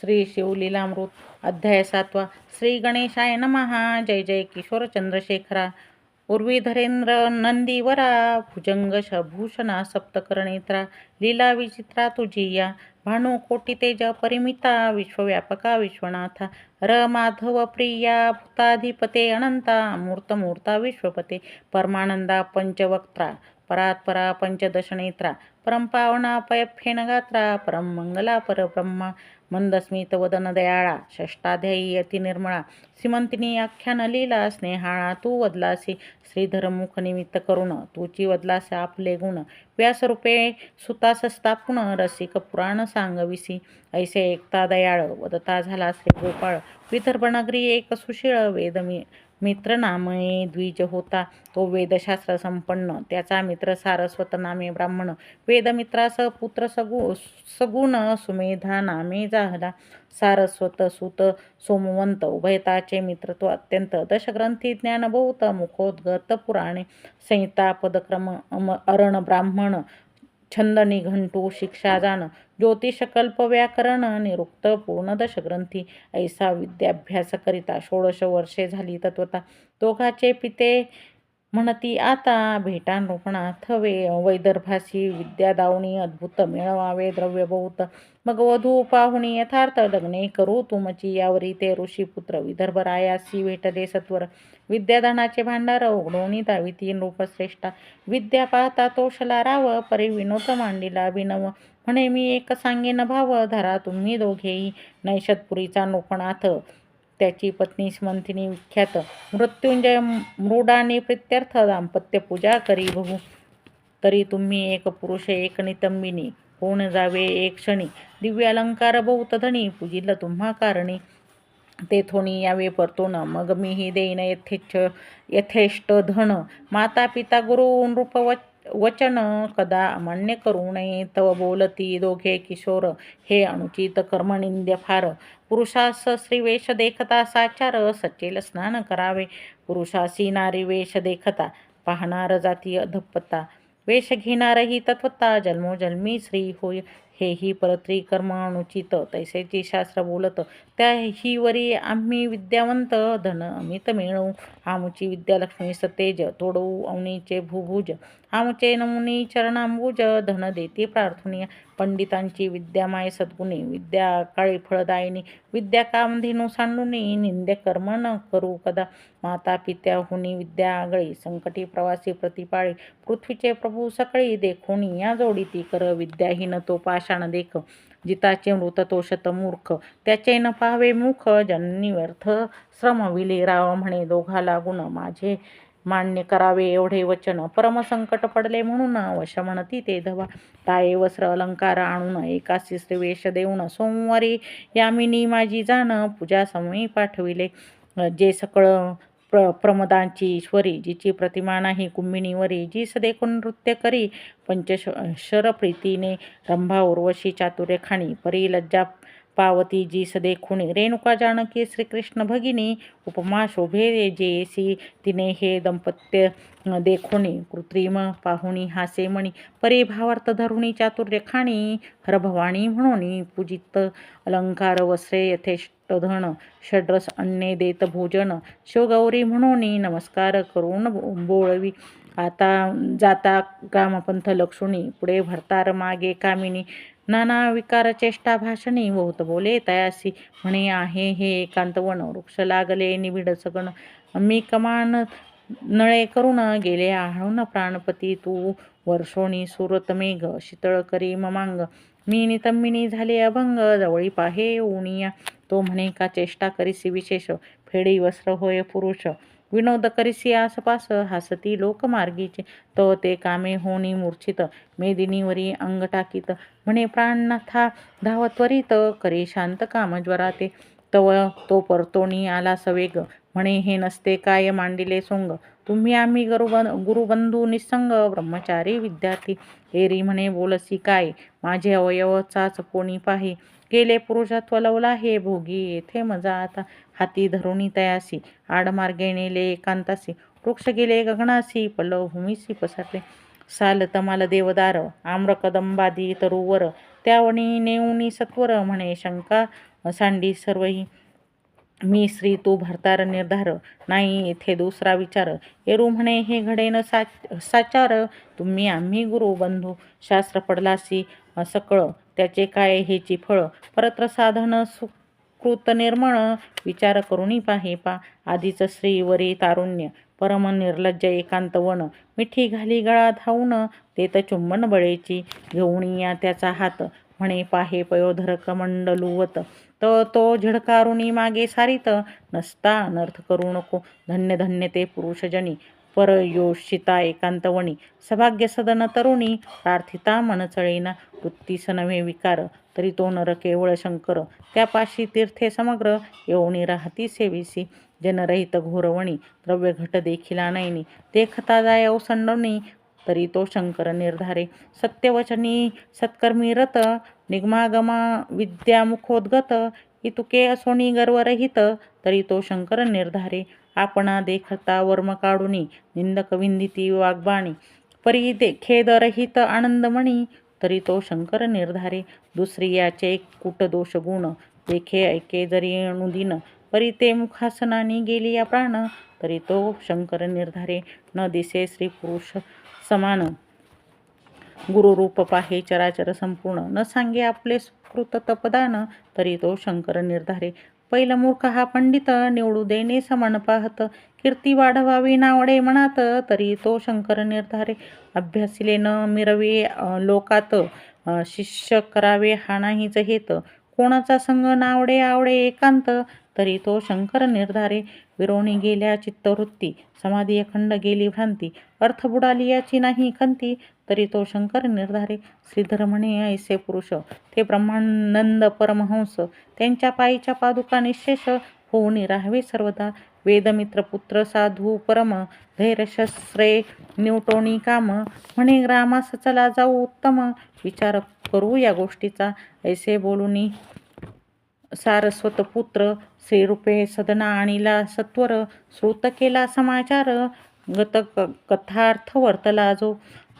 श्री शिवलीलामृत अध्याय सातवा. श्री गणेशाय नमहा जय जय किशोर चंद्रशेखरा. उर्वीधरेंद्र नंदीवरा भुजंग शभूषणा सप्तकरणेत्रा लीला विचित्रा तुझी या तेज परिमिता विश्वव्यापका विश्वनाथा र माधव प्रिया भूताधिपते अनंता मूर्तमूर्ता विश्वपते परमानंदा पंचवक्त्रा परात्परा पंचदशनेत्रा परमपावना पयफेन गात्रा परम मंगला परब्रह्मा मंदस्मित वदन दयाळा षष्टाध्यायी अति निर्मळा। श्रीमंतिनी आख्यान लीला स्नेहाळा तू वदलासी श्रीधर मुख निमित्त करुण तुची वदलासे आपले गुण। व्यासरूपे सुतासस्तापुण रसिक पुराण सांगविसी। ऐसे एकता दयाळ वदता झाला श्री गोपाळ विदर्भनगरी एक सुशीळ वेदमी मित्र नामये द्विज होता तो वेदशास्त्र संपन्न त्याचा मित्र सारस्वत नामे ब्राह्मण वेदमित्रास पुत्र सगु सगुण सुमेधा नामे झाला. सारस्वत सुत सोमवंत उभयताचे मित्रत्व अत्यंत दशग्रंथी ज्ञानभूत मुखोद्गत पुराणे संहिता पदक्रम अम अरण ब्राह्मण छंद निघंटू शिक्षा जाण ज्योतिषकल्प व्याकरण निरुक्त पूर्ण दशग्रंथी. ऐसा विद्याभ्यास करिता षोडश वर्षे झाली तत्वता. दोघाचे पिते म्हणती आता भेटानरोपणा थवे वैदर्भासी विद्या दावणी अद्भुत मिळवावे द्रव्य बहुत मग वधू पाहुणी यथार्थ लग्ने करू तुमची यावरी ते ऋषीपुत्र विदर्भरायासी भेटले सत्वर विद्यादानाचे भांडार उघडोनी दावी तीन रूपश्रेष्ठा विद्या पाहता तोषला राव परी विनोद मांडिला विनव म्हणे मी एक सांगेन भाव धरा तुम्ही दोघेही नैषतपुरीचा नोकणाथ त्याची पत्नी स्मंथिनी विख्यात मृत्युंजय मृडाने प्रित्यर्थ दाम्पत्य पूजा करी बहु तरी तुम्ही एक पुरुष एक नितंबिनी. कोण जावे एक क्षणी? दिव्य अलंकार बहुत धनी पूजिल तुम्हा कारणी. ते थोणी यावे परतोन मग मीही देईन यथेच्छ यथेष्ट धन. माता पिता गुरु नृप वचन कदा अमान्य करू नये. तव बोलती दोघे किशोर. हे अनुचित कर्मनिंद्य फार. पुरुषास स्त्रीवेश देखता साचार सचेल स्नान करावे। पुरुषासी नारी वेश देखता पाहणार जाती अधपता। वेश घेणारही तत्वता जन्मोजन्मी श्री होय। हेही परत्री कर्म अनुचित तैसेची शास्त्र बोलत त्या हिवरी आम्ही विद्यावंत धन अमित मिळवू। आमची विद्यालक्ष्मी सतेज तोडवू अवनीचे भूभुज। आमचे नमुनी चरणांबुज धन देते प्रार्थनीय. पंडितांची विद्यामाय सद्गुणी विद्या काळी फळदायिनी विद्या कामधेनू सांडुनी निंद्य कर्म न करू कदा. माता पित्याहुनी विद्या आगळी संकटी प्रवासी प्रतिपाळी पृथ्वीचे प्रभू सकळी देखोनी. या जोडीती कर विद्याहीन तो पाषाण देख. जिताचे मृत तो शतमूर्ख त्याचे न पाहावे मुख. जननी व्यर्थ श्रम राव म्हणे दोघा लागून माझे. मान्य करावे एवढे वचन. परमसंकट पडले म्हणून वश म्हणती ते धवा. ताये वस्त्र अलंकार आणून एकासी वेश देऊन सोमवारी यामिनी माझी जाण पूजा समयी पाठविले. जे सकळ प्र प्रमदांची ईश्वरी जिची प्रतिमा नाही कुंभिणीवरी जी सदेखून नृत्य करी. पंचश शरप्रीतीने रंभा उर्वशी चातुर्य खाणी परी लज्जा पावती जी सदेखुणी रेणुका जानकी श्रीकृष्ण भगिनी उपमा शोभे जेसी तिने हे दंपत्य देखुणी कृत्रिम पाहुणी हासे मणी परिभावार्थ धरुणी चातुर्य खाणी हरभवानी म्हणून पूजित अलंकार वस्त्रे यथेष्ट धन षड्रस अन्ने देत भोजन शिवगौरी म्हणून नमस्कार करून बोळवी. आता जाता ग्रामपंथ लक्ष्मी पुढे भरतार मागे कामिनी नाना विकार चेष्टा भाषणी बहुत बोले तयासी म्हणे आहे हे एकांत वृक्ष लागले निबिड सगण मी कमान नळे करून गेले आहळून. प्राणपती तू वर्षोणी सुरत मेघ शीतळ करी ममांग. मी नितंबिनी झाले अभंग जवळी पाहे उणिया तो म्हणे का चेष्टा करीसी विशेष? फेडी वस्त्र होय पुरुष. विनोद करिसी आसपास हसती लोकमार्गीचे. तो ते कामे होणी मूर्छित. मेदिनीवरी अंग टाकीत. म्हणे प्राणनाथा धाव त्वरित करे शांत कामज्वराते तव तो परतोणी आला सवेग. म्हणे हे नसते काय मांडिले सोंग. तुम्ही आम्ही गुरुबं गुरुबंधू निसंग ब्रह्मचारी विद्यार्थी. एरी म्हणे बोलसी काय? माझे अवयव चाच कोणी पाहे. गेले पुरुषत्व लवला हे भोगी येथे मजा. आता हाती धरुणी तयासी आडमार्गे नेले एकांतासी. वृक्ष गेले गगनासी पल्लव भूमीसी पसरले. साल तमाल देवदार आम्र कदंबादी तरुवर. त्यावणी नेऊनी सत्वर म्हणे शंका सांडी सर्वही. मी श्री तू भरतार निर्धार नाही येथे दुसरा विचार. एरू म्हणे हे घडेन सा साचार. तुम्ही आम्ही गुरु बंधू. शास्त्र पडलासी सकळ. त्याचे काय हेची फळ? परत्र साधन सुकृत निर्मळ विचार करुणी पाहे पा. आधीच श्रीवरी तारुण्य परम निर्लज्ज एकांत वन. मिठी घाली गळा धावून तर चुंबन बळेची. घेऊन या त्याचा हात म्हणे पाहे पयोधर कमंडलुवत तर तो झिडकारुणी मागे सारित नसता अनर्थ करू नको. धन्य धन्य ते पुरुषजनी. परयोषिता एकांतवणी सभाग्य सदन तरुणी प्रार्थिता मनचळीना वृत्तीस नव्हे विकार तरी तो नर केवळ शंकर त्यापाशी तीर्थे समग्र येऊनी राहती सेविसी जनरहित घोरवणी द्रव्य घट देखिला नैनी देखता जाय ओसंडवणी तरी तो शंकर निर्धारे सत्यवचनी सत्कर्मी रत निगमागमा विद्यामुखोद्गत इतुके असोनी गर्वरहित तरी तो शंकर निर्धारे आपणा देखता वर्म काढुनी निंदक विंदिती वाग्बाणी परी दे खेदरहित आनंदमणी तरी तो शंकर निर्धारे दुसरी याचे कुट दोष गुण देखे ऐके जरी अनुदिन परी ते मुखासनानी गेली या प्राण. तरी तो शंकर निर्धारे न दिसे श्री पुरुष समान गुरुरूप पाहे चराचर संपूर्ण. न सांगे आपले कृत तपदान तरी तो शंकर निर्धारे. पहिला मूर्ख हा पंडित निवडू देणे समान पाहत. कीर्ती वाढवावी नावडे म्हणात तरी तो शंकर निर्धारे. अभ्यासिले न मिरवे लोकात शिष्य करावे हा नाहीच हेत. कोणाचा संग नावडे आवडे एकांत तरी तो शंकर निर्धारे विरोणी गेल्या चित्तवृत्ती समाधी अखंड गेली भ्रांती अर्थ बुडाली याची नाही खंती तरी तो शंकर निर्धारे श्रीधर म्हणे ऐसे पुरुष ते ब्रह्मानंद परमहंस त्यांच्या पायीच्या पादुका निशेष होऊन राहावे सर्वदा. वेदमित्र पुत्र साधू परम धैर्यशस्त्रे न्यूटोनी काम म्हणे ग्रामास चला जाऊ उत्तम विचार करू या गोष्टीचा. ऐसे बोलूनी सारस्वत पुत्र श्रीरूपे सदना आणिला सत्वर श्रुत केला समाचार गत कथार्थ वर्तला जो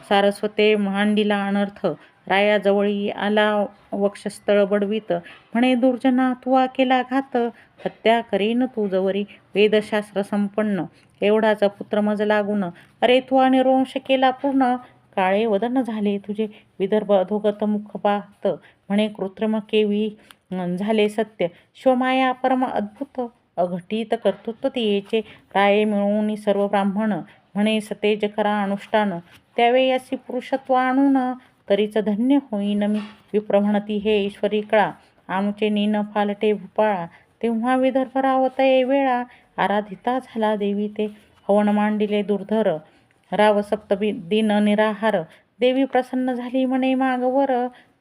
सारस्वते मांडिला अनर्थ रायाजवळी आला वक्षस्थळ बडवीत म्हणे दुर्जना तुवा केला घात हत्या करीन तू जवरी वेदशास्त्र संपन्न एवढाचा पुत्र मज लागून अरे तू निरोंश केला पूर्ण काळे वदन झाले तुझे विदर्भ अधोगत मुख पाहत म्हणे कृत्रिम केवी झाले सत्य. शिवमाया परम अद्भुत अघटित कर्तृत्व तियेचे. राये मिळवून सर्व ब्राह्मण? म्हणे सतेज करा अनुष्ठान. त्यावेळी अशी पुरुषत्व आणून तरीच धन्य होईन मी. विप्रम्हणती हे ईश्वरी कळा आमचे नीन फालटे भूपाळा. तेव्हा विदर्भ रावतये वेळा आराधिता झाला देवी ते. हवन मांडिले दुर्धर राव सप्तमी दिन निराहार. देवी प्रसन्न झाली म्हणे मागवर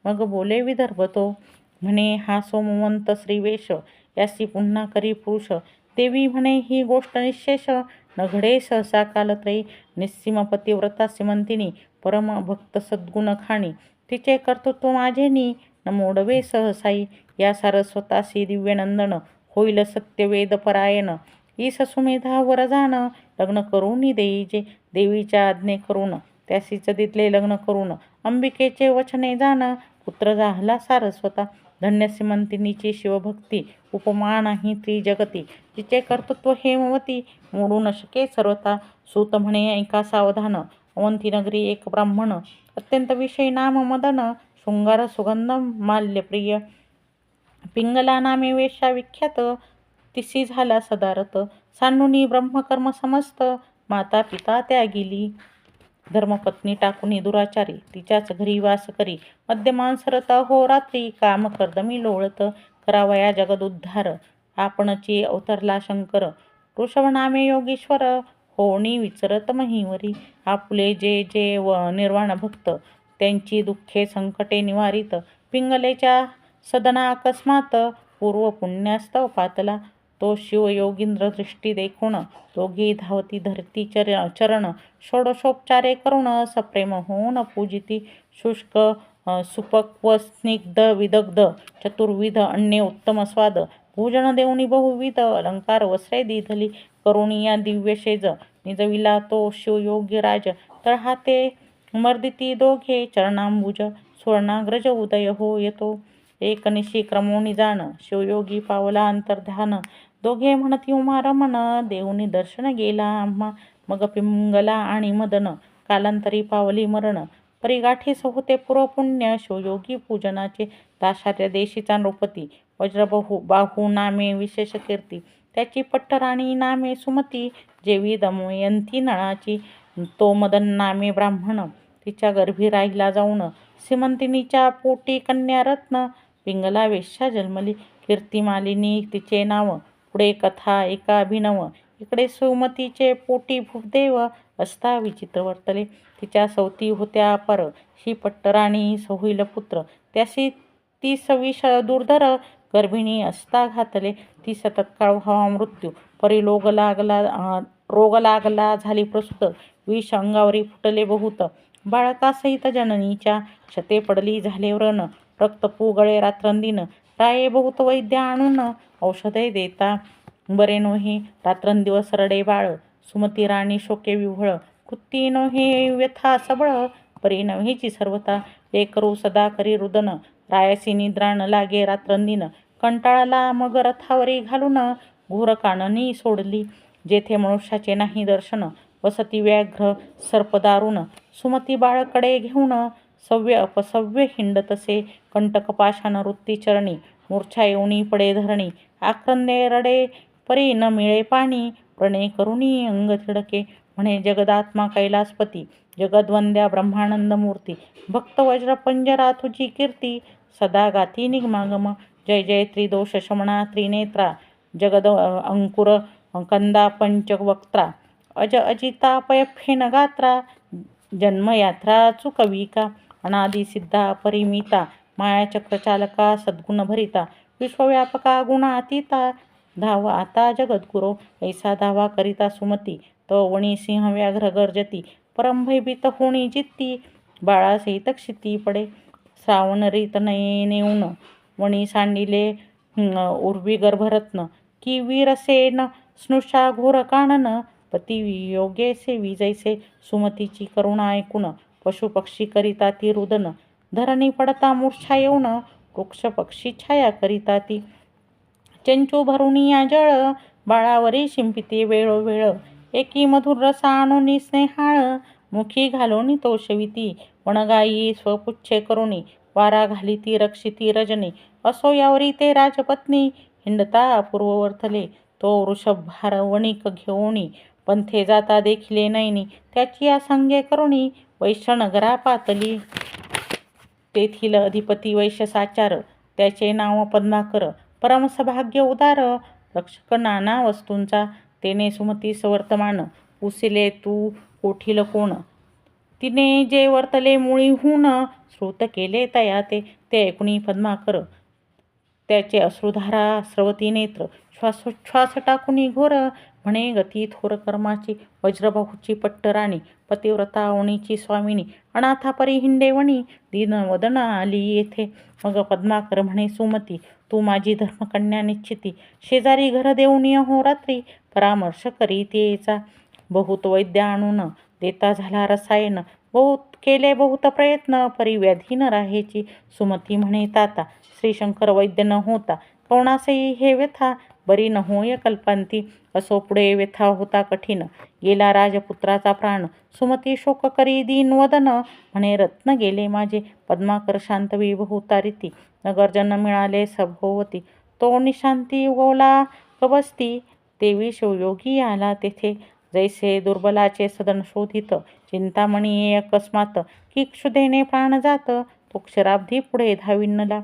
मग बोले विदर्भ तो. म्हणे हा सोमवंत श्रीवेश यासी पुन्हा करी पुरुष. देवी म्हणे ही गोष्ट निशेष. न घडे सहसा कालत्रयी. निस्सीम पतिव्रता सिमंतिनी. परम भक्त सद्गुण खाणी. तिचे कर्तृत्व माझेनी. न मोडवे सहसाई. या सारस्वतासी दिव्यनंदन होईल सत्यवेद परायण. ई ससुमेधा वरजान लग्न करून देईजे देवीच्या आज्ञे करून. त्यासी दितले लग्न करून. अंबिकेचे वचने जाण. पुत्र झाला सारस्वता धन्य श्रीमंतिनीची शिवभक्ती उपमा नाही त्रिजगती. जिचे कर्तृत्व हे मवती मोडू न शके सर्वता सूत म्हणे ऐका सावधान. अवंती नगरी एक ब्राह्मण. अत्यंत विषय नाम मदन. शृंगार सुगंध माल्यप्रिय. पिंगला नामे वेशा विख्यात. तिसी झाला सदारत सांडुनी ब्रह्मकर्म समस्त. माता पिता त्या गेली धर्मपत्नी टाकुनी दुराचारी तिच्याच घरी वास करी. मध्यमांसरत हो रात्री काम कर्दमी लोळत करावया जगदुद्धार आपणची अवतरला शंकर. ऋषभनामे योगीश्वर होणी विचरत महिवरी. आपले जे जे व निर्वाण भक्त त्यांची दुःखे संकटे निवारित. पिंगलेच्या सदना अकस्मात पूर्व पुण्यास्तव पातला. तो शिवयोगींद्र दृष्टी देखून दोघी धावती धरती चर चरण षोडशोपचारे करुण सप्रेम होऊन पूजिती शुष्क सुपक्व स्निग्ध विदग्ध चतुर्विध अन्य उत्तम स्वाद भोजन देऊनी बहुविध अलंकार वस्त्रे दिधली करुणिया दिव्यशेज निजविला तो शिवयोगी राज तळहाते मर्दिती दोघे चरणांबुज सुवर्णाग्रज उदय हो येतो एकनिशी क्रमोनी जाण शिवयोगी पावला अंतर्ध्यान दोघे म्हणती उमा रमण देऊनी दर्शन गेला आम्हा. मग पिंगला आणि मदन कालांतरी पावली मरण. परिगाठीस होते पुरपुण्य शिवयोगी पूजनाचे दाशार्य देशीचा नृपती वज्रबहू बाहू नामे विशेष कीर्ती. त्याची पट्टराणी नामे सुमती जेवी दमयंती नळाची तो मदन नामे ब्राह्मण. तिच्या गर्भी राहिला जाऊन सीमंतिनीच्या पोटी कन्या रत्न पिंगला वेश्या जन्मली कीर्तिमालिनी तिचे नाव पुढे कथा एका अभिनव इकडे सुमतीचे पोटी भूपदेव असता विचित्र वर्तले. तिच्या सवती होत्या पर ही पट्टराणी सहुईल पुत्र. त्याशी ती सविष दुर्धर गर्भिणी असता घातले. ती सतत्काळ व्हावा मृत्यू परी लोग लागला रोग लागला झाली प्रसूत. विष अंगावरी फुटले बहुत. बाळकासहित जननीच्या क्षते पडली झाले व्रण. रक्त पुगळे रात्रंदिन. राये बहुत वैद्य आणून औषधे देता. बरे नोहे रात्रंदिवस रडे बाळ. सुमती राणी शोके विव्हळ. कृती नोहे व्यथा सबळ. परी नव्हेची सर्वता लेकरू सदा करी रुदन. रायसी निद्राण लागे रात्रंदिन. कंटाळाला मग रथावरी घालून घोर काननी सोडली. जेथे मनुष्याचे नाही दर्शन वसती व्याघ्र सर्पदारुण सुमती बाळकडे घेऊन सव्य अपसव्य हिंडतसे कंटकपाशान वृत्ती चरणी मूर्छा येऊनी पडे धरणी आक्रंदे रडे परी न मिळे पाणी प्रणय करुणी अंग थिडके म्हणे जगदात्मा कैलासपती जगद्वंद्या ब्रह्मानंद मूर्ती भक्त वज्र पंजरा तुझी कीर्ती सदा गाती निगमागम जय जय त्रिदोष शमणा त्रिनेत्रा जगद अंकुर कंदा पंचवक्त्रा अज अजिता पयफेन गात्रा जन्मयात्रा चुकविका अनादि सिद्धा परिमिता मायाचक्रचालका सद्गुणभरिता विश्वव्यापका गुणातीता धाव आता जगद्गुरो ऐसा धावा करिता सुमती तो वणी सिंह व्याघ्र गर्जती परमभयभीत होणी जित्ती बाळासहित क्षिती पडे श्रावण रीत नये नेऊन वणी सांडिले उर्वी गर्भरत्न की वीरसेन स्नुषा घोर कानन पती योगेसे विजयसे सुमतीची करुणा ऐकून पशुपक्षी करिता ती रुदन धरणी पडता मूर्छा येऊन वृक्ष पक्षी छाया करिता ती. चंचू भरुनिया जळ बाळावरी शिंपिते वेळोवेळ. एकी मधुर रसा आणून स्नेहाळ मुखी घालून तोषविती. वणगाई स्वपुच्छे करुणी वारा घालिती रक्षिती रजनी. असो यावरी ते राजपत्नी हिंडता पूर्ववर्थले तो वृषभार वणिक घेऊनी पंथे जाता देखिले नैनी. त्याची या संगे करुणी वैश्यनगरा पातली तेथील अधिपती वैश्यसाचार त्याचे नाव पद्माकर. परमसभाग्य उदार रक्षक नाना वस्तूंचा. तेने सुमतीस वर्तमान पुसिले तू कोठील कोण? तिने जे वर्तले मुळीहून श्रुत केले तया ते. ते ऐकुणी पद्माकर त्याचे अश्रुधारा स्रवती नेत्र श्वासोच्छ्वास टाकुनी घोर म्हणे गती थोर कर्माची वज्रबाहूची पट्टराणी पतिव्रता ओणीची स्वामिनी अनाथा परी हिंडेवणी दीनवदन आली येथे. मग पद्माकर म्हणे सुमती तू माझी धर्मकन्या निश्चिती शेजारी घर देऊन हो रात्री परामर्श करीत येचा बहुत वैद्य आणून देता झाला रसायन बहुत केले बहुत प्रयत्न परिव्याधी न राहायची. सुमती म्हणे ताता श्रीशंकर वैद्य न होता कोणासही हे व्यथा बरी न होय कल्पांती. असो पुढे व्यथा होता कठीण. गेला राजपुत्राचा प्राण. सुमती शोक करी दीन वदन म्हणे रत्न गेले माझे. पद्माकर शांतवी रीती. नगरजन मिळाले सभोवती. तो निशांती उगवला कबस्ती. देवी शिवयोगी आला तेथे. जैसे दुर्बलाचे सदन शोधित. चिंतामणी अकस्मात. की क्षुधेने प्राण जात. तो क्षराब्धी पुढे धाविनला.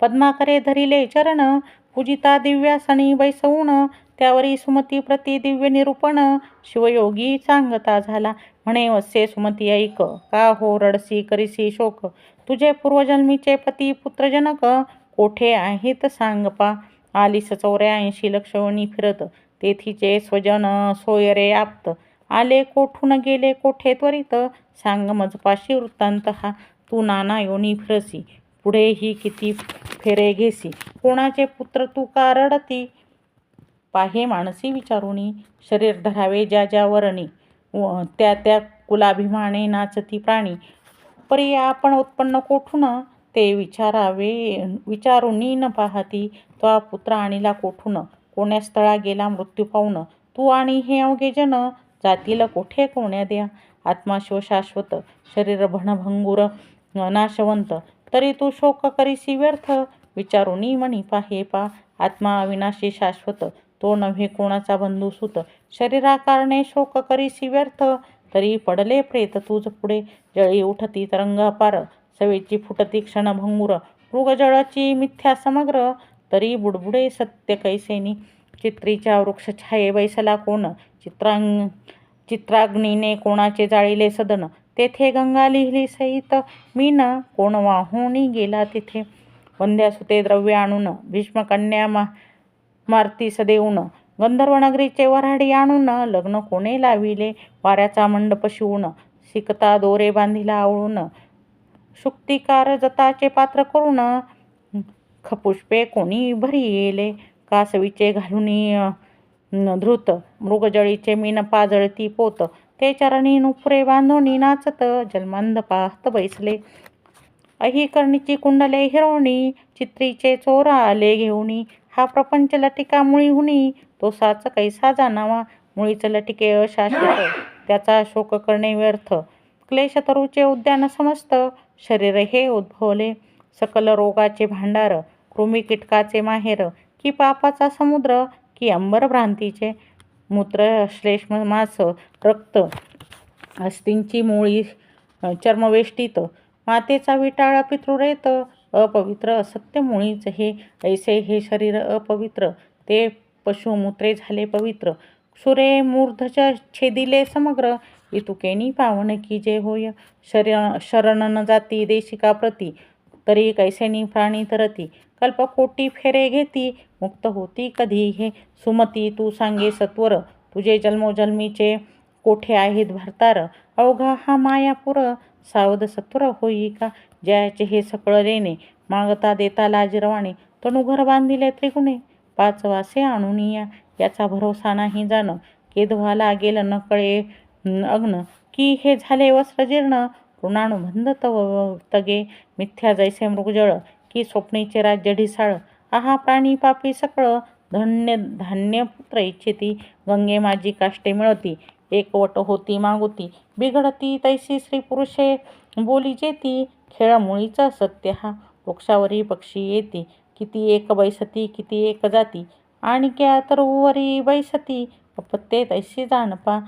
पद्माकरे धरिले चरण. पूजिता दिव्यासनी बैसवून त्यावरी सुमती प्रति दिव्य निरूपण शिवयोगी सांगता झाला. म्हणे वसे सुमती ऐक का हो रडसी करीसी शोक? तुझे पूर्वजन्मीचे पती पुत्रजनक कोठे आहेत सांग पा. आलीस चौऱ्याऐंशी लक्षवणी फिरत तेथीचे स्वजन सोयरे आप्त. आले कोठून गेले कोठे त्वरित? सांग मजपाशी वृत्तांत हा. तू नाना योनी फिरसी पुढेही किती फेरे घेसी. कोणाचे पुत्र तू का रडती? पाहे माणसी विचारुणी शरीर धरावे ज्या ज्या वरणी. व त्या त्या कुलाभिमाने नाचती प्राणी. परी आपण उत्पन्न कोठून? ते विचारावे विचारुणी न पाहती. तो पुत्र आणिला कोठून? कोण्या स्थळा गेला मृत्यू पाहून? तू आणि हे अवघे जन जातील कोठे? कोण्या द्या? आत्मा शिव शाश्वत. शरीर भणभंगुर नाशवंत. तरी तू शोक करीसी व्यर्थ. विचारूनी म्हणी पाहे पा. आत्मा अविनाशी शाश्वत. तो नव्हे कोणाचा बंधू सुत शरीराकारणे शोक करीसी व्यर्थ. तरी पडले प्रेत तुझ पुढे. जळी उठती तरंगापार. सवेची फुटती क्षणभंगुर. मृगजळाची मिथ्या समग्र. तरी बुडबुडे सत्य कैसेनी. चित्रीच्या वृक्षछाये बैसला कोण? चित्रांग चित्राग्नीने कोणाचे जाळीले सदन? तेथे गंगा लिहिली सहित. न कोण वाहूनही गेला तिथे. वंद्यासुते द्रव्य आणून भीष्मकन्या मा मारतीस देऊन गंधर्वनगरीचे वऱ्हाडी आणून लग्न कोणे लाविले? वाऱ्याचा मंडप शिवून शिकता दोरे बांधिला आवळून. शुक्तिकार जताचे पात्र करून खपुष्पे कोणी भरी येले कासवीचे घालून धृत. मृगजळीचे मीन पाजळती पोत. ते चरणी नुपुरे बांधोनी नाचत जलमंद पाहत बैसले. अही कर्णीची कुंडले हिरवणी चित्रीचे चोरा आले घेऊनी. हा प्रपंच लटिका मुळी हुनी तो साच कैसा जाणावा? मुळीच लटिके अशाश्वत त्याचा शोक करणे व्यर्थ. क्लेश तरुचे उद्यान समस्त शरीर हे उद्भवले. सकल रोगाचे भांडार कृमी कीटकाचे माहेर की पापाचा समुद्र की अंबर भ्रांतीचे. मूत्र श्लेष्म मास रक्त अस्तींची मुळी चर्मवेष्टीत मातेचा विटाळा पितृरेत अपवित्र असत्य मुळीच हे ऐसे हे शरीर अपवित्र ते पशुमूत्रे झाले पवित्र. सुरे मूर्धच छेदिले समग्र इतुकेनी पावन की जे होय शरण शरण न जाती देशिका प्रती तरी कैसेनी प्राणी तरती. कल्पकोटी फेरे घेती मुक्त होती कधी हे सुमती तू सांगे सत्वर तुझे जन्मोजन्मीचे कोठे आहेत भरतार? अवघा हा मायापुर सावध सत्वर होई का? जयाचे हे सकळ लेणे मागता देता लाजिरवाणे तनुघर बांधिले त्रिगुणे पाच वासे आणून या. याचा भरोसा नाही जाणं केधवा लागेल न कळे अग्न. की हे झाले वस्त्र जीर्ण ऋणानुबंध तव तगे मिथ्या जैसे मृगजळ की स्वप्नेचे राज्य ढिसाळ. आहा प्राणी पापी सकळ. धन्य धान्य पुत्र इच्छिती गंगे माझी काष्टे मिळती. एकवट होती मागुती. बिघडती तैसी स्त्री पुरुषे. बोली जेती खेळ मुळीचा सत्य हा. वृक्षावरी पक्षी येती. किती एक बैसती किती एक जाती. आणि क्या तर उवरी बैसती. अपत्ये तैसी जाणपा.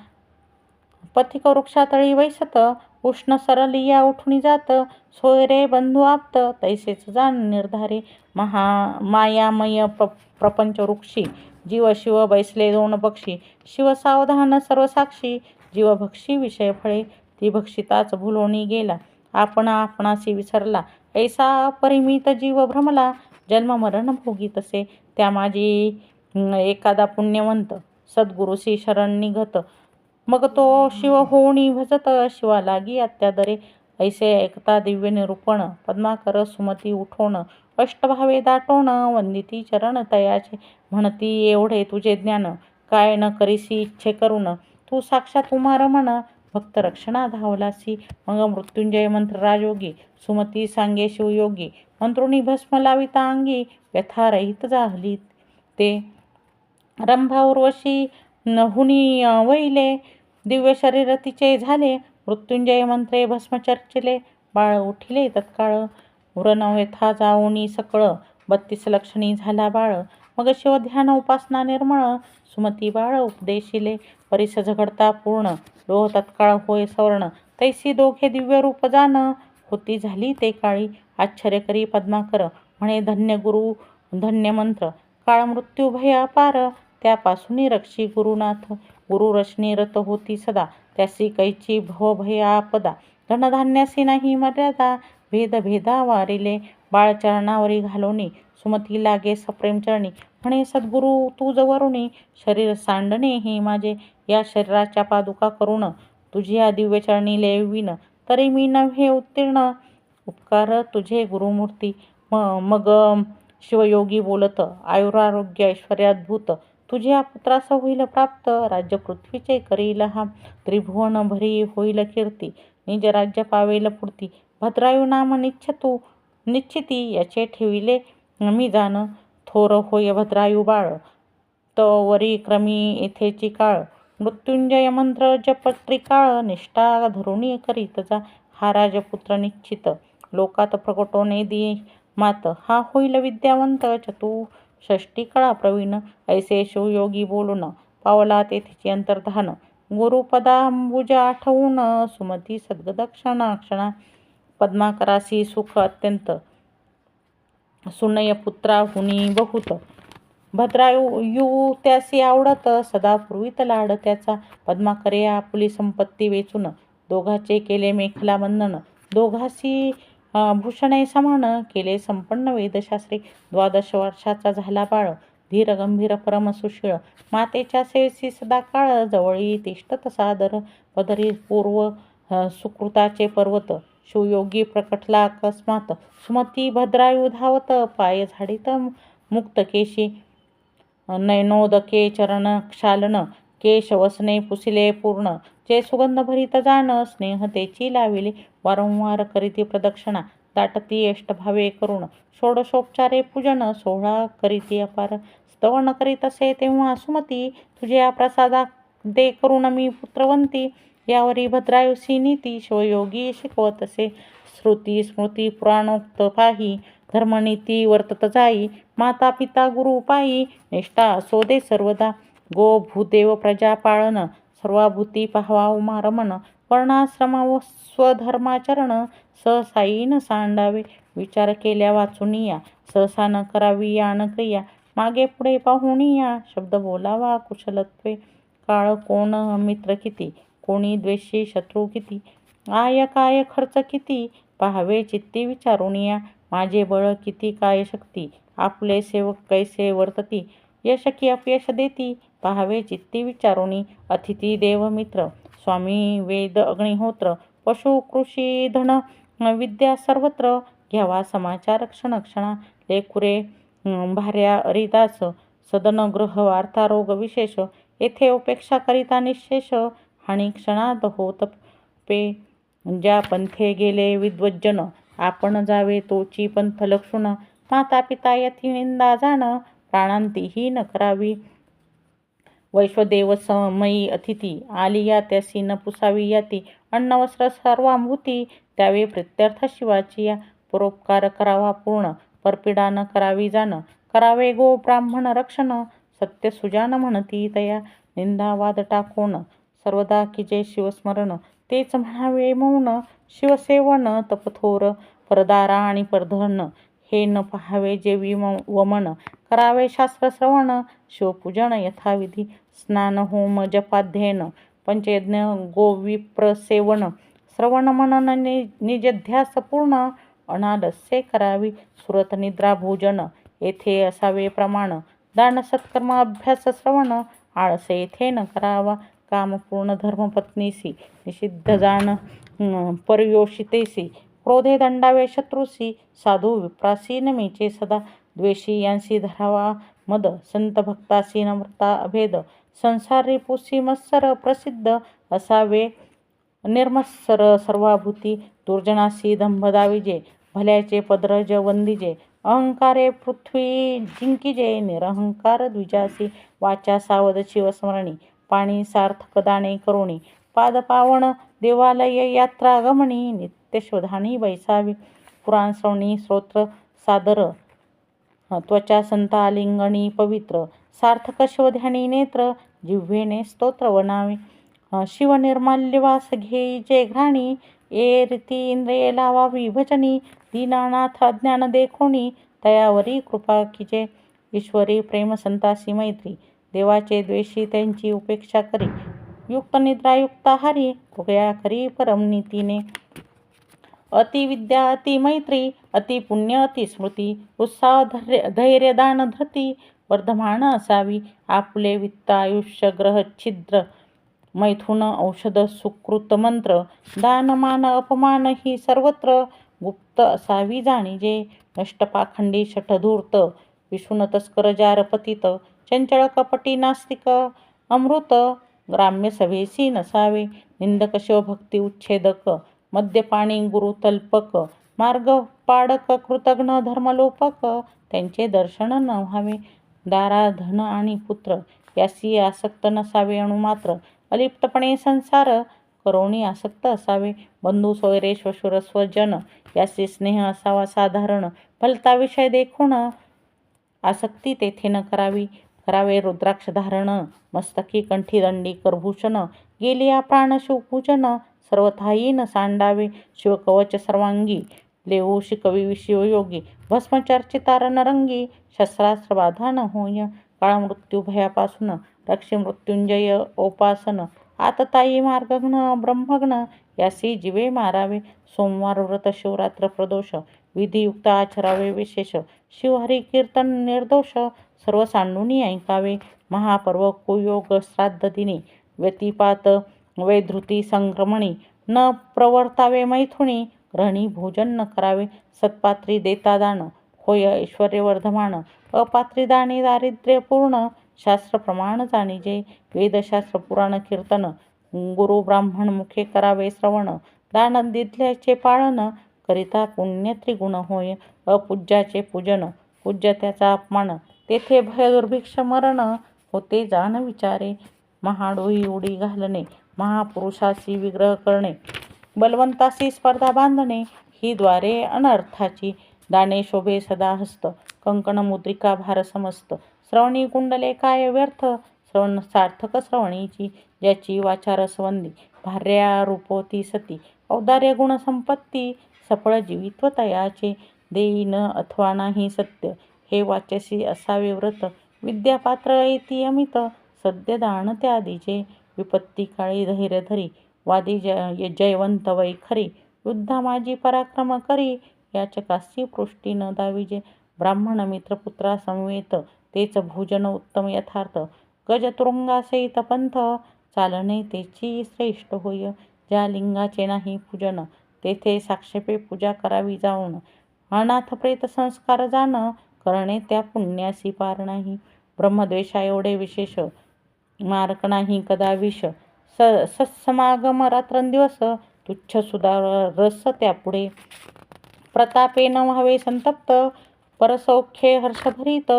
पथिक वृक्षातळी बैसत. उष्ण सरलिया उठून जात सोयरे बंधू आप्त तैसेच जाण निर्धारे. महा मायामय प्र प्रपंच वृक्षी जीव शिव बैसले दोन पक्षी शिव सावधान सर्व साक्षी जीव भक्षी विषय फळे ती भक्षिताच भुलोनी गेला. आपण आपणासी विसरला ऐसा परिमित जीव भ्रमला जन्म मरण भोगी तसे त्या माझी एखादा पुण्यवंत सद्गुरुशी शरण निघत मग तो शिव होणी भजत शिवा लागी अत्यादरे. ऐसे ऐकता दिव्य निरूपण पद्माकर सुमती उठोण अष्टभावे दाटोण वंदिती चरण तयाचे. म्हणती एवढे तुझे ज्ञान काय न करीसी इच्छे करून? तू साक्षात उमा रमण भक्त रक्षणा धावलासी. मग मृत्युंजय मंत्र राजयोगी सुमती सांगे शिवयोगी मंत्रुणी भस्म लाविता अंगी व्यथारहित झाली ते. रंभा उर्वशी हुनी वैले दिव्य शरीर तिचे झाले. मृत्युंजय मंत्रे भस्मचर्चिले बाळ उठिले तत्काळ. उरण व्यथा जाऊनी सकळ बत्तीस लक्षणी झाला बाळ. मग शिव ध्यान उपासना निर्मळ सुमती बाळ उपदेशिले परिस झगडता पूर्ण. लोह तत्काळ होय सवर्ण तैसी दोघे दिव्य रूप जाण. होती झाली ते काळी आश्चर्य करी पद्माकर. म्हणे धन्य गुरु धन्य मंत्र. काळ मृत्यू भय अपार त्यापासून रक्षी गुरुनाथ. गुरुरचनी रत होती सदा. त्यासी कैची भव भय आपदा धनधान्यासी नाही मर्यादा. भेद भेदा वारिले बाळचरणावरी घालोनी सुमती लागे सप्रेम चरणी. म्हणे सद्गुरु तू जवरुणी. शरीर सांडणे हे माझे. या शरीराच्या पादुका करून तुझ्या दिव्य चरणी लेविन. तरी मी नव्हे उत्तीर्ण. उपकार तुझे गुरुमूर्ती. म मग शिवयोगी बोलत. आयुरारोग्य ऐश्वर्याद्भूत. तुझ्या पुत्रास होईल प्राप्त राज्य पृथ्वीचे करील हा. त्रिभुवन भरी होईल कीर्ती निज राज्य पावेल पुरती भद्रायू नाम निच्छतू निश्चिती याचे ठेविले मी जाण. थोर होय भद्रायू बाळ तवरी क्रमी येथेची काळ. मृत्युंजय मंत्र जपत्रिकाळ निष्ठा धरुणी करीत जा. हा राजपुत्र निश्चित लोकात प्रकटोने दे मात. हा होईल विद्यावंत षष्टी कळा प्रवीण ऐसे शिवयोगी बोलून पावला तेथेची अंतर्धान. गुरुपदांबुज आठवून सुमती सद्गदक्षणा क्षणा पद्माकरासी सुख अत्यंत. सुनय पुत्रा हुनी बहुत. भद्रायू त्यासी आवडत सदा पूर्वीत लाड त्याचा. पद्माकरे आपली संपत्ती वेचून दोघाचे केले मेखला बंधन. दोघासी भूषणे समान केले संपन्न वेदशास्त्री. द्वादश वर्षाचा झाला बाळ. धीर गंभीर परम सुशीळ. मातेच्या सेवेसी सदा काळ जवळी तिष्ठत सादर. पदरी पूर्व सुकृताचे पर्वत. शिवयोगी प्रकटला अकस्मात. सुमती भद्रायू धावत पाय झाडीत. मुक्त केशी नयनोदके चरण क्षालन. केश वसने पुसिले पूर्ण. जे सुगंध भरित जाण स्नेह तेची लाविले. वारंवार करीती प्रदक्षिणा. दाटती भावे करुण. षोडशोपचारे पूजन. सोहळा करीती अपार. स्तवन करीत असे तेव्हा सुमती तुझ्या प्रसादा दे करुण मी पुत्रवंती. यावरी भद्रायुषी नीती. शिवयोगी शिकवत असे. श्रुती स्मृती पुराणोक्त पाही. धर्मनीती वर्तत जाई. माता पिता गुरु पायी निष्ठा असो दे सर्वदा. गो भूदेव प्रजा पाळन सर्वाभूती पाहवा उमा रमण वर्णाश्रम व स्वधर्माचरण सहसाईन सांडावे. विचार केल्या वाचुनिया सहसा न करावी या न क्रिया. मागे पुढे पाहुणिया शब्द बोलावा कुशलत्वे. काळ कोण मित्र किती? कोणी द्वेषी शत्रू किती? आय काय खर्च किती? पाहावे चित्ती विचारुनिया माझे बळ किती काय शक्ती? आपले सेवक कैसे वर्तती? यश की अपयश देती. पाहावे चित्ती विचारुणी अतिथी देव मित्र. स्वामी वेद अग्निहोत्र. पशु कृषी धन. विद्या सर्वत्र. घ्यावा समाचार क्षण क्षणा. लेकुरे भार्या हरिदास. सदन ग्रह वार्ता रोग विशेष. येथे उपेक्षा करिता निशेष. हानी क्षणात होत पे. ज्या पंथे गेले विद्वज्जन. आपण जावे तोची पंथ लक्षुण. माता पिता यथी निंदा जाण. प्राणांतीही न करावी वैश्वदेव समयी अतिथी आलिया त्यासी न पुसावी याती. अन्नवस्त्र सर्वांभूती त्यावेळी प्रत्यर्थ शिवाची या. परोपकार करावा पूर्ण परपिडा न करावी जाण. करावे गो ब्राह्मण रक्षण सत्य सुजान म्हणती तया निंदावाद टाकोन सर्वदा की जे शिवस्मरण. तेच म्हणावे मौन शिवसेवन तपथोर परदारा आणि परधन. हे न पहावे जे वमन करावे शास्त्र श्रवण शिवपूजन यथाविधी स्नान होम जपाध्ययन पंचयज्ञ गोविप्रसेवन श्रवण मनन निजध्यास पूर्ण अनालस्ये करावी सुरत निद्रा भोजन येथे असावे प्रमाण दान सत्कर्म अभ्यास श्रवण आळसे येथे न करावा काम पूर्ण धर्मपत्नीसी निषिद्ध जाण पर्योषितेसी क्रोधे दंडावे शत्रुसी साधू विप्रासी नमीचे सदा द्वेषी यांसी धरावा मद संत भक्तासी नम्रता अभेद संसारी पुसी मत्सर प्रसिद्ध असावे निर्मत्सर सर्वाभूती दुर्जनासी दंभ विजे भल्याचे पद्रज वंदिजे अहंकारे पृथ्वी जिंकिजे निरहंकार द्विजासी वाचा सावध शिवस्मरणी पाणी सार्थक दाणे करुणी पादपावण देवालय यात्रा गमणी ते बैसावी वैसावी. पुराणसवणी स्तोत्र सादर त्वचा संतालिंगणी पवित्र सार्थक शोध्यानी नेत्र जिव्हेने स्तोत्र वनावे. शिवनिर्माल्यवास घेई जे घ्राणी ए रीती इंद्रिये लावा विभजनी दीनानाथ अज्ञान देखोणी तयावरी कृपा कीजे. ईश्वरी प्रेम संतासी मैत्री देवाचे द्वेषी त्यांची उपेक्षा करी. युक्त निद्रायुक्ता हरी कृपया करी परमनीतीने अतिविद्या अति मैत्री अति पुण्य अति स्मृती उत्साह धैर्य धैर्यदान धृती वर्धमान असावी आपले वित्त आयुष्य ग्रह छिद्र मैथुन औषध सुकृत मंत्र दानमान अपमान ही सर्वत्र गुप्त असावी जाणीजे नष्टपाखंडी शठधूर्त विषुन तस्कर जार पतित चंचळ कपटी नास्तिक अमृत ग्राम्य सभेसी नसावे निंदक शिवभक्ती उच्छेदक मद्यपाणी गुरु तल्पक मार्ग पाडक कृतघ्न धर्मलोपक त्यांचे दर्शन न व्हावे. दारा धन आणि पुत्र यासी आसक्त नसावे अणुमात्र अलिप्तपणे संसार करोणी आसक्त असावे. बंधू सोयरे श्वशुर स्वजन यासी स्नेह असावा साधारण. भलता विषय देखून आसक्ती तेथे न करावी. करावे रुद्राक्ष धारण मस्तकी कंठी दंडी करभूषण. गेलिया प्राण शिवपूजन सर्वथाही न सांडावे शिवकवच सर्वांगी लेऊ शिकवी शिवयोगी भस्मचर्चिता रणरंगी शस्त्रास्त्र बाधा न होय काळ मृत्यू भयापासून रक्षी मृत्युंजय ओपासन आतताई मार्गघ्न ब्रह्मघ्न यासी जीवे मारावे सोमवार व्रत शिवरात्र प्रदोष विधियुक्त आचरावे विशेष शिवहरी कीर्तन निर्दोष सर्व सांडूनी ऐकावे महापर्व कुयोग श्राद्ध दिनी व्यतिपात वैधृती संक्रमणी न प्रवर्तावे मैथुनी ग्रहणी भोजन न करावे सत्पात्री देता दान होय ऐश्वर्यवर्धमान अपात्री दाणी दारिद्र्यपूर्ण शास्त्र प्रमाण जाणीजे वेदशास्त्र पुराण कीर्तन गुरु ब्राह्मण मुखे करावे श्रवण दान दिधल्याचे पाळन करिता पुण्य त्रिगुण होय अपूज्याचे पूजन पूज्य त्याचा अपमान तेथे भय दुर्भिक्ष मरण होते जाण विचारे महाडोई उडी घालणे महापुरुषाशी विग्रह करणे बलवंताशी स्पर्धा बांधणे ही द्वारे अनर्थाची दाणे शोभे सदा हस्त कंकण मुद्रिका भार समस्त. श्रवणी कुंडले काय व्यर्थ? श्रवण सार्थक श्रवणीची ज्याची वाचा रसवंदी भार्या रूपोती सती औदार्य गुण संपत्ती सफळ जीवित्वतयाचे देईन अथवा नाही सत्य हे वाचसी असावे व्रत विद्यापात्र येती अमित सद्य दान त्यादीचे विपत्ती काळी धैर्य धरी वादी जय जयवंत वै खरी युद्धा माझी पराक्रम करी. याचकासी पृष्टी न दाविजे ब्राह्मण मित्रपुत्रा समवेत तेच भोजन उत्तम यथार्थ. गजतुरुंगासहित पंथ चालणे तेची श्रेष्ठ होय. ज्या लिंगाचे नाही पूजन तेथे साक्षेपे पूजा करावी जाऊन. अनाथ प्रेत संस्कार जाणं करणे त्या पुण्यासी पार नाही. ब्रह्मद्वेषा एवढे विशेष मारक नाही कदा विष. स सत्समागम रात्रंदिवस तुच्छ सुधा रस त्यापुढे. प्रतापे न व्हावे संतप्त परसौख्ये हर्षभरित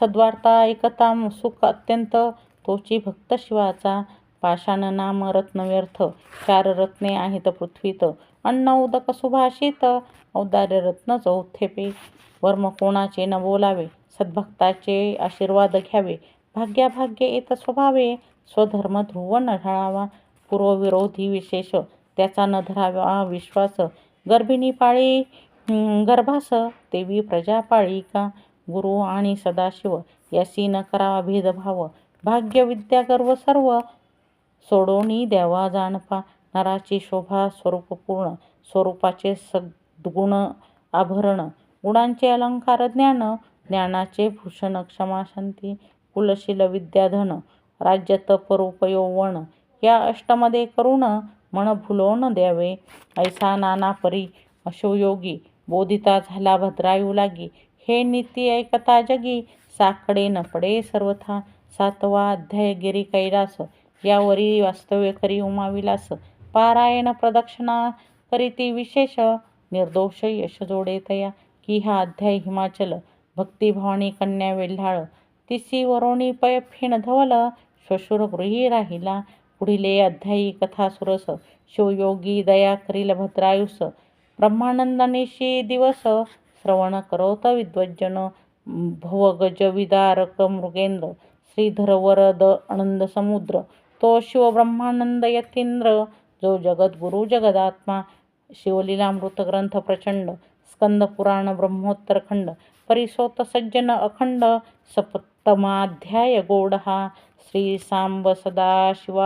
सद्वार्ता ऐकता सुख अत्यंत तोची भक्त शिवाचा पाषाण नाम रत्न व्यर्थ चार रत्ने आहेत पृथ्वीत अन्न उदक सुभाषित औदार्य रत्न चौथेपे वर्म कोणाचे न बोलावे सद्भक्ताचे आशीर्वाद घ्यावे भाग्याभाग्य येत स्वभावे स्वधर्म ध्रुव न ढाळावा पूर्वविरोधी विशेष त्याचा न धरावा विश्वास. गर्भिणी पाळी गर्भास देवी प्रजा पाळी का? गुरु आणि सदाशिव यासी न करावा भेदभाव. भाग्य विद्या गर्व सर्व सोडोनी द्यावा जाणपा. नराची शोभा स्वरूपपूर्ण स्वरूपाचे सद्गुण आभरण. गुणांचे अलंकार ज्ञान ज्ञानाचे भूषण क्षमा शांती. कुलशील विद्याधन राज्य तप या अष्टमध्ये करुण मन भुलवून द्यावे. ऐसा नाना परी अशोयोगी बोधिता झाला भद्रायू लागी. हे नीती ऐकता जगी. साकडे न पडे सर्वथा. सातवा अध्याय गिरी कैलास. यावरी वास्तव्य करी उमाविलास पारायण प्रदक्षिणा करीती विशेष. निर्दोष यश जोडे तया. की हा अध्याय हिमाचल. भक्तिभावानी कन्या वेल्हाळ. तिसी वरोणी पय फिण धवल श्वशुर गृही राहिला. पुढिले अध्यायी कथा सुरस शिवयोगी दया करील भद्रायुस. ब्रह्मानंदनिशी दिवस श्रवण करोत विद्वज्जन भवगज विदारक मृगेंद्र श्रीधर वरद आनंद समुद्र. तो शिवब्रह्मानंद यतींद्र जो जगद्गुरु जगदात्मा शिवलीलामृत ग्रंथ प्रचंड स्कंद पुराण ब्रह्मोत्तर खंड परिसोत सज्जन अखंड सपत गोड हा श्री सांब सदाशिवार्पणमस्तू